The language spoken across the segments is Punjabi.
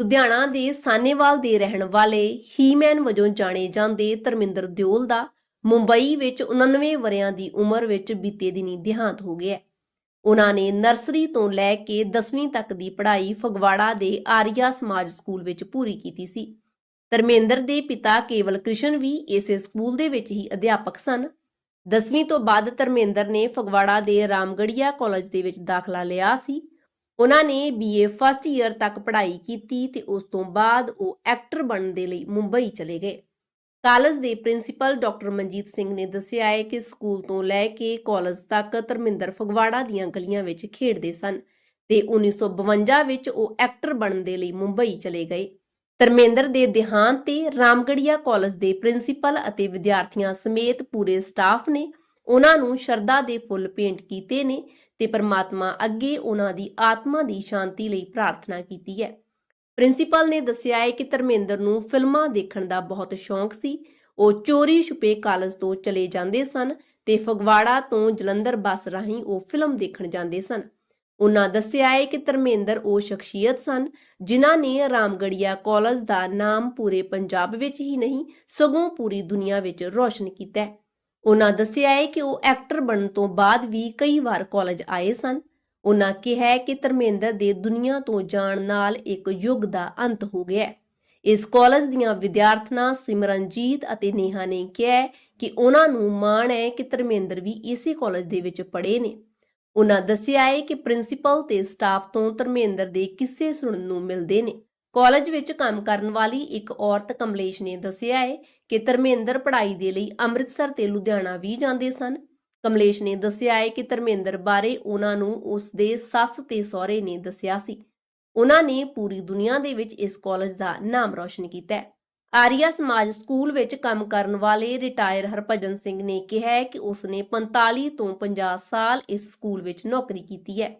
ਲੁਧਿਆਣਾ ਦੇ ਸਾਨੇਵਾਲ ਦੇ ਰਹਿਣ ਵਾਲੇ ਹੀਮੈਨ ਵਜੋਂ ਜਾਣੇ ਜਾਂਦੇ ਧਰਮਿੰਦਰ ਦਿਓਲ ਦਾ ਮੁੰਬਈ ਵਿੱਚ 99 ਵਰਿਆਂ ਦੀ ਉਮਰ ਵਿੱਚ ਬੀਤੇ ਦਿਨੀ ਦਿਹਾਂਤ ਹੋ ਗਿਆ ਉਹਨਾਂ ਨੇ ਨਰਸਰੀ ਤੋਂ ਲੈ ਕੇ 10ਵੀਂ ਤੱਕ ਦੀ ਪੜ੍ਹਾਈ ਫਗਵਾੜਾ ਦੇ ਆਰੀਆ ਸਮਾਜ ਸਕੂਲ ਵਿੱਚ ਪੂਰੀ ਕੀਤੀ ਸੀ ਧਰਮਿੰਦਰ ਦੇ ਪਿਤਾ ਕੇਵਲ ਕ੍ਰਿਸ਼ਨ ਵੀ ਇਸੇ ਸਕੂਲ ਦੇ ਵਿੱਚ ਹੀ ਅਧਿਆਪਕ ਸਨ 10ਵੀਂ ਤੋਂ ਬਾਅਦ ਧਰਮਿੰਦਰ ਨੇ ਫਗਵਾੜਾ ਦੇ ਰਾਮਗੜੀਆ ਕਾਲਜ ਦੇ ਵਿੱਚ ਦਾਖਲਾ ਲਿਆ ਸੀ ਉਹਨਾਂ ਨੇ ਬੀਏ ਫਸਟ ਈਅਰ ਤੱਕ ਪੜ੍ਹਾਈ ਕੀਤੀ ਤੇ ਉਸ ਤੋਂ ਬਾਅਦ ਉਹ ਐਕਟਰ ਬਣਨ ਦੇ ਲਈ ਮੁੰਬਈ ਚਲੇ ਗਏ ਕਾਲਜ ਦੇ ਪ੍ਰਿੰਸੀਪਲ ਡਾਕਟਰ ਮਨਜੀਤ ਸਿੰਘ ਨੇ ਦੱਸਿਆ ਹੈ ਕਿ ਸਕੂਲ ਤੋਂ ਲੈ ਕੇ ਕਾਲਜ ਤੱਕ ਧਰਮਿੰਦਰ ਫਗਵਾੜਾ ਦੀਆਂ ਗਲੀਆਂ ਵਿੱਚ ਖੇਡਦੇ ਸਨ ਤੇ 1952 ਵਿੱਚ ਉਹ ਐਕਟਰ ਬਣਨ ਦੇ ਲਈ ਮੁੰਬਈ ਚਲੇ ਗਏ ਧਰਮਿੰਦਰ ਦੇ ਦੇਹਾਂਤ ਤੇ ਰਾਮਗੜੀਆ ਕਾਲਜ ਦੇ ਪ੍ਰਿੰਸੀਪਲ ਅਤੇ ਵਿਦਿਆਰਥੀਆਂ ਸਮੇਤ ਪੂਰੇ ਸਟਾਫ ਨੇ ਉਹਨਾਂ ਨੂੰ ਸ਼ਰਦਾ ਦੇ ਫੁੱਲ ਪੇਂਟ ਕੀਤੇ ਨੇ ਤੇ ਪਰਮਾਤਮਾ ਅੱਗੇ ਉਹਨਾਂ ਦੀ ਆਤਮਾ ਦੀ ਸ਼ਾਂਤੀ ਲਈ ਪ੍ਰਾਰਥਨਾ ਕੀਤੀ ਹੈ ਪ੍ਰਿੰਸੀਪਲ ਨੇ ਦੱਸਿਆ ਹੈ ਕਿ ਧਰਮਿੰਦਰ ਨੂੰ ਫਿਲਮਾਂ ਦੇਖਣ ਦਾ ਬਹੁਤ ਸ਼ੌਂਕ ਸੀ ਉਹ ਚੋਰੀ ਛੁਪੇ ਕਾਲਜ ਤੋਂ ਚਲੇ ਜਾਂਦੇ ਸਨ ਤੇ ਫਗਵਾੜਾ ਤੋਂ ਜਲੰਧਰ ਬੱਸ ਰਾਹੀਂ ਉਹ ਫਿਲਮ ਦੇਖਣ ਜਾਂਦੇ ਸਨ ਉਹਨਾਂ ਦੱਸਿਆ ਹੈ ਕਿ ਧਰਮਿੰਦਰ ਉਹ ਸ਼ਖਸੀਅਤ ਸਨ ਜਿਨ੍ਹਾਂ ਨੇ ਰਾਮਗੜੀਆ ਕਾਲਜ ਦਾ ਨਾਮ ਪੂਰੇ ਪੰਜਾਬ ਵਿੱਚ ਹੀ ਨਹੀਂ ਸਗੋਂ ਪੂਰੀ ਦੁਨੀਆ ਵਿੱਚ ਰੌਸ਼ਨ ਕੀਤਾ ਹੈ ਉਹਨਾਂ ਦੱਸਿਆ ਹੈ ਕਿ ਉਹ ਐਕਟਰ ਬਣਨ ਤੋਂ ਬਾਅਦ ਵੀ ਕਈ ਵਾਰ ਕਾਲਜ ਆਏ ਸਨ ਉਹਨਾਂ ਕਿਹਾ ਕਿ ਧਰਮੇਂਦਰ ਦੇ ਦੁਨੀਆ ਤੋਂ ਜਾਣ ਨਾਲ ਇੱਕ ਯੁੱਗ ਦਾ ਅੰਤ ਹੋ ਗਿਆ ਇਸ ਕਾਲਜ ਦੀਆਂ ਵਿਦਿਆਰਥਣਾਂ ਸਿਮਰਨਜੀਤ ਅਤੇ ਨੀਹਾ ਨੇ ਕਿਹਾ ਕਿ ਉਹਨਾਂ ਨੂੰ ਮਾਣ ਹੈ ਕਿ ਧਰਮੇਂਦਰ ਵੀ ਇਸੇ ਕਾਲਜ ਦੇ ਵਿੱਚ ਪੜ੍ਹੇ ਨੇ ਉਹਨਾਂ ਦੱਸਿਆ ਹੈ ਕਿ ਪ੍ਰਿੰਸੀਪਲ ਤੇ ਸਟਾਫ ਤੋਂ ਧਰਮੇਂਦਰ ਦੇ ਕਿਸੇ ਸੁਣਨ ਨੂੰ ਮਿਲਦੇ ਨੇ ਕਾਲਜ ਵਿੱਚ ਕੰਮ ਕਰਨ ਵਾਲੀ ਇੱਕ ਔਰਤ ਕਮਲੇਸ਼ ਨੇ ਦੱਸਿਆ ਹੈ ਕਿ ਧਰਮੇਂਦਰ ਪੜ੍ਹਾਈ ਦੇ ਲਈ ਅੰਮ੍ਰਿਤਸਰ ਤੇ ਲੁਧਿਆਣਾ ਵੀ ਜਾਂਦੇ ਸਨ ਕਮਲੇਸ਼ ਨੇ ਦੱਸਿਆ ਹੈ ਕਿ ਧਰਮੇਂਦਰ ਬਾਰੇ ਉਹਨਾਂ ਨੂੰ ਉਸ ਦੇ ਸੱਸ ਤੇ ਸਹੁਰੇ ਨੇ ਦੱਸਿਆ ਸੀ ਉਹਨਾਂ ਨੇ ਪੂਰੀ ਦੁਨੀਆ ਦੇ ਵਿੱਚ ਇਸ ਕਾਲਜ ਦਾ ਨਾਮ ਰੌਸ਼ਨ ਕੀਤਾ ਹੈ ਆਰੀਆ ਸਮਾਜ ਸਕੂਲ ਵਿੱਚ ਕੰਮ ਕਰਨ ਵਾਲੇ ਰਿਟਾਇਰ ਹਰਭਜਨ ਸਿੰਘ ਨੇ ਕਿਹਾ ਹੈ ਕਿ ਉਸ ਨੇ 45 ਤੋਂ 50 ਸਾਲ ਇਸ ਸਕੂਲ ਵਿੱਚ ਨੌਕਰੀ ਕੀਤੀ ਹੈ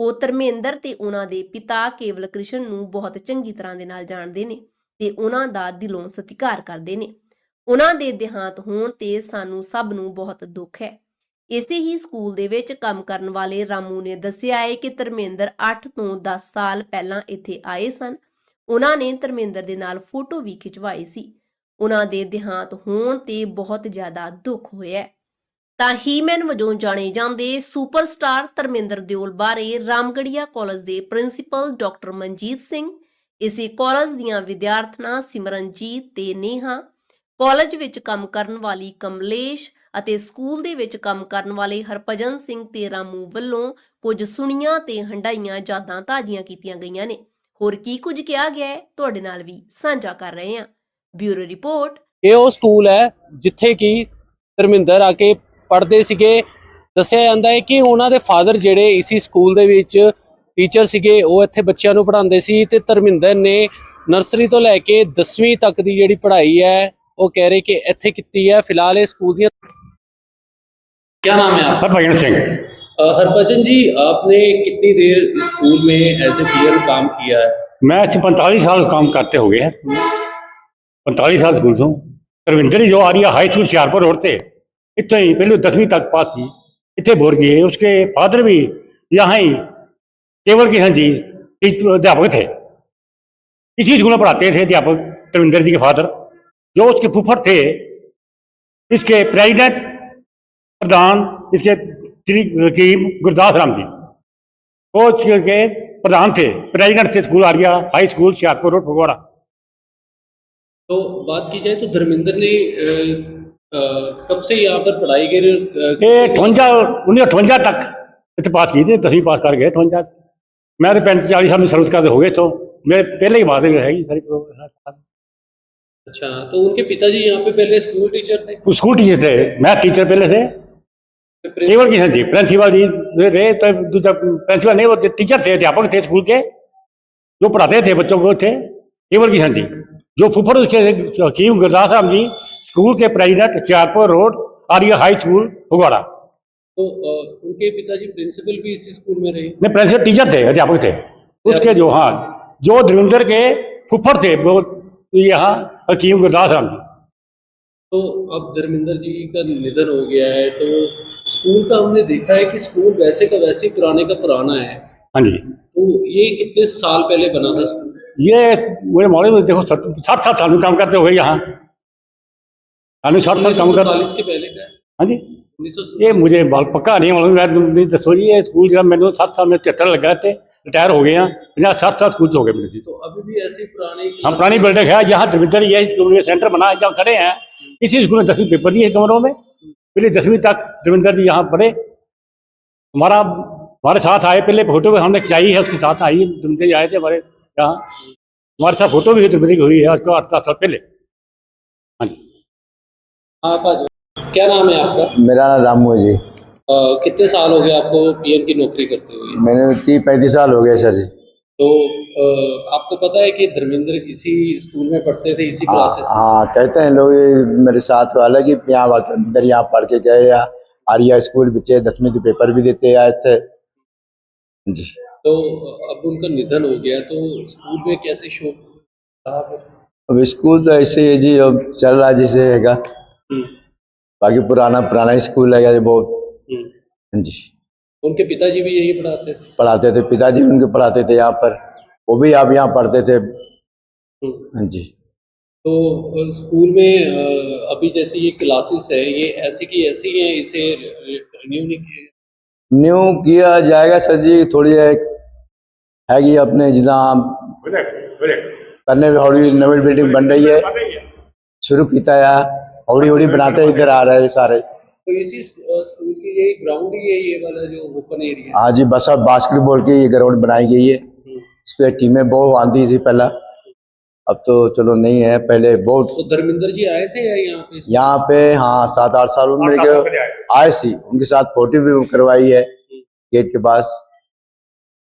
ਉਹ ਧਰਮੇਂਦਰ ਤੇ ਉਹਨਾਂ ਦੇ ਪਿਤਾ ਕੇਵਲ ਕ੍ਰਿਸ਼ਨ ਨੂੰ ਬਹੁਤ ਚੰਗੀ ਤਰ੍ਹਾਂ ਦੇ ਨਾਲ ਜਾਣਦੇ ਨੇ ਤੇ ਉਹਨਾਂ ਦਾ ਦਿਲੋਂ ਸਤਿਕਾਰ ਕਰਦੇ ਨੇ ਉਹਨਾਂ ਦੇ ਦੇਹਾਂਤ ਹੋਣ ਤੇ ਸਾਨੂੰ ਸਭ ਨੂੰ ਬਹੁਤ ਦੁੱਖ ਹੈ ਇਸੇ ਹੀ ਸਕੂਲ ਦੇ ਵਿੱਚ ਕੰਮ ਕਰਨ ਵਾਲੇ ਰਾਮੂ ਨੇ ਦੱਸਿਆ ਹੈ ਕਿ ਧਰਮੇਂਦਰ 8 ਤੋਂ 10 ਸਾਲ ਪਹਿਲਾਂ ਇੱਥੇ ਆਏ ਸਨ ਉਹਨਾਂ ਨੇ ਧਰਮੇਂਦਰ ਦੇ ਨਾਲ ਫੋਟੋ ਵੀ ਖਿਚਵਾਈ ਸੀ ਉਹਨਾਂ ਦੇ ਦੇਹਾਂਤ ਹੋਣ ਤੇ ਬਹੁਤ ਜ਼ਿਆਦਾ ਦੁੱਖ ਹੋਇਆ ਤਾਂ ਹੀਮੈਨ ਵਜੋਂ ਜਾਣੇ ਜਾਂਦੇ ਸੁਪਰਸਟਾਰ ਧਰਮਿੰਦਰ ਦਿਓਲ ਬਾਰੇ ਰਾਮਗੜੀਆ ਕਾਲਜ ਦੇ ਪ੍ਰਿੰਸੀਪਲ ਡਾਕਟਰ ਮਨਜੀਤ ਸਿੰਘ ਇਸੇ ਕਾਲਜ ਦੀਆਂ ਵਿਦਿਆਰਥਣਾ ਸਿਮਰਨਜੀਤ ਤੇ ਨੀਹਾ ਕਾਲਜ ਵਿੱਚ ਕੰਮ ਕਰਨ ਵਾਲੀ ਕਮਲੇਸ਼ ਅਤੇ ਸਕੂਲ ਦੇ ਵਿੱਚ ਕੰਮ ਕਰਨ ਵਾਲੇ ਹਰਪਜਨ ਸਿੰਘ ਤੇ ਰਾਮੂ ਵੱਲੋਂ ਕੁਝ ਸੁਣੀਆਂ ਤੇ ਹੰਡਾਈਆਂ ਜਾਦਾਂ ਤਾਜ਼ੀਆਂ ਕੀਤੀਆਂ ਗਈਆਂ ਨੇ ਹੋਰ ਕੀ ਕੁਝ ਕਿਹਾ ਗਿਆ ਤੁਹਾਡੇ ਨਾਲ ਵੀ ਸਾਂਝਾ ਕਰ ਰਹੇ ਹਾਂ ਬਿਊਰੋ ਰਿਪੋਰਟ ਇਹ ਉਹ ਸਕੂਲ ਹੈ ਜਿੱਥੇ ਕੀ ਧਰਮਿੰਦਰ ਆ ਕੇ ਪੜ੍ਹਦੇ ਸੀਗੇ ਦੱਸਿਆ ਜਾਂਦਾ ਹੈ ਕਿ ਉਹਨਾਂ ਦੇ ਫਾਦਰ ਜਿਹੜੇ ਇਸੇ ਸਕੂਲ ਦੇ ਵਿੱਚ ਟੀਚਰ ਸੀਗੇ ਉਹ ਇੱਥੇ ਬੱਚਿਆਂ ਨੂੰ ਪੜ੍ਹਾਉਂਦੇ ਸੀ ਤੇ ਧਰਮਿੰਦਰ ਨੇ ਨਰਸਰੀ ਤੋਂ ਲੈ ਕੇ 10ਵੀਂ ਤੱਕ ਦੀ ਜਿਹੜੀ ਪੜ੍ਹਾਈ ਹੈ ਉਹ ਕਹਿ ਰਹੇ ਕਿ ਇੱਥੇ ਕੀਤੀ ਹੈ ਫਿਲਹਾਲ ਇਹ ਸਕੂਲ ਦੀਆਂ ਕੀ ਨਾਮ ਹੈ ਆਪ ਭਜਨ ਸਿੰਘ हरभजन ਜੀ ਆਪਨੇ ਕਿੰਨੀ ਦੇਰ ਸਕੂਲ ਮੇ ਐਜ਼ ਅ ਟੀਚਰ ਕੰਮ ਕੀਤਾ ਹੈ ਮੈਂ अच्छे 45 ਸਾਲ ਕੰਮ ਕਰਤੇ ਹੋ ਗਏ हैं पैंतालीस साल स्कूल से हूँ रविंद्र जो high high school Hoshiarpur road इतने ही पहले दसवीं तक पास की इतने बोर गए उसके फादर भी यहाँ ही केवल के हैं जी अध्यापक थे इसी स्कूल में पढ़ाते थे अध्यापक त्रिवेंद्र जी के फादर जो उसके फुफर थे इसके प्रेजिडेंट प्रधान इसके श्री रकीम गुरदास राम जी वो के प्रधान थे प्रेजिडेंट थे school Arya high school Hoshiarpur road Phagwara तो बात की जाए तो धर्मेंद्र ने कब से यहाँ पर पढ़ाई करी ये ठवंजा उन्नीस अठवंजा तक इतने पास की थी दसवीं पास कर गए अठवंजा मैं तो पैंतीस चालीस साल में सर्विस करते हो गए तो मेरे पहले ही बात है ही सारी अच्छा तो उनके पिताजी यहाँ पे पहले स्कूल टीचर थे स्कूल टीचर थे मैं टीचर पहले थे तो केवल किसान जी प्रिंसिपल जी रहे तो दूसरा प्रिंसिपल नहीं वो टीचर थे अध्यापक थे स्कूल के जो पढ़ाते थे बच्चों को थे केवल किसान जी जो फुफर उसके हकीम गुरदास राम जी स्कूल के प्रेसिडेंट चारपुर रोड और ये हाई स्कूल फुगवाड़ा तो उनके पिताजी प्रिंसिपल भी इसी स्कूल में रहे नहीं प्रिंसिपल टीचर थे अध्यापक थे उसके जो हाँ जो धर्मेंद्र के फुफर थे वो यहाँ हकीम गुरदास राम जी तो अब धर्मेंद्र जी का निधन हो गया है तो स्कूल का हमने देखा है कि स्कूल वैसे का वैसे पुराने का पुराना है हाँ जी तो ये कितने साल पहले बना था स्कूल ये मेरे मॉडल देखो साठ साठ साल में काम करते हुए यहाँ कानून शॉर्ट सर कम कर के हाँ जी ये मुझे बाल पक्का नहीं मालूम मैं दसो जी ये स्कूल जब मैंने सात साल में तिहत्तर लगा थे रिटायर हो गए हैं पंजाब सात साल स्कूल हो गए मेरे तो अभी भी ऐसी पुरानी हम हाँ, पुरानी बिल्डिंग है यहाँ द्रविंदर यह स्कूल में सेंटर बना है जहाँ खड़े हैं इसी स्कूल में दसवीं पेपर दिए कमरों में पहले दसवीं तक द्रविंदर जी यहाँ पढ़े हमारा हमारे साथ आए पहले फोटो भी हमने खिंचाई है उसके साथ आई द्रविंदर आए थे हमारे यहाँ हमारे साथ फोटो भी द्रविंदर की हुई है आज को तो आठ साल पहले हाँ, हाँ क्या नाम है आपका मेरा नाम राम जी आ, कितने साल हो गए आपको पीएम की नौकरी करते हुए मैंने तीस पैंतीस साल हो गए सर जी तो आ, आपको पता है कि धर्मेंद्र इसी स्कूल में पढ़ते थे इसी हाँ, क्लासेस हाँ कहते हैं लोग मेरे साथ वाला कि यहाँ धर्मेंद्र यहाँ पढ़ के गए या आर्या स्कूल बच्चे दसवीं के पेपर भी देते आए थे जी तो अब उनका निधन हो गया तो स्कूल में कैसे शोक अब स्कूल तो ऐसे ही जी अब चल रहा जैसे है हम्म। बाकी पुराना पुराना स्कूल है ये बहुत हम्म। हाँ जी तो उनके पिताजी भी यही पढ़ाते थे पढ़ाते थे पिताजी उनके पढ़ाते थे यहाँ पर वो भी आप यहाँ पढ़ते थे हम्म। हाँ जी तो स्कूल में अभी जैसे ये क्लासेस है ये ऐसे की ऐसी है इसे न्यू नहीं किया न्यू किया जाएगा सर जी थोड़ी है, है कि अपने जितना करने हौड़ी नवी बिल्डिंग बन रही है शुरू किया हौड़ी हौड़ी बनाते इधर आ रहे हैं सारे तो इसी स्कूल की यही ग्राउंड ही है ये वाला जो ओपन एरिया हाँ जी बस अब बास्केटबॉल की ये ग्राउंड बनाई गई है हम्म। इस पर टीमें बहुत आंधी थी पहला अब तो चलो नहीं है पहले बहुत तो धर्मिंदर जी आए थे यहाँ पे यहाँ पे हाँ सात आठ साल उनके आए थे उनके साथ फोटो भी करवाई है हम्म। गेट के पास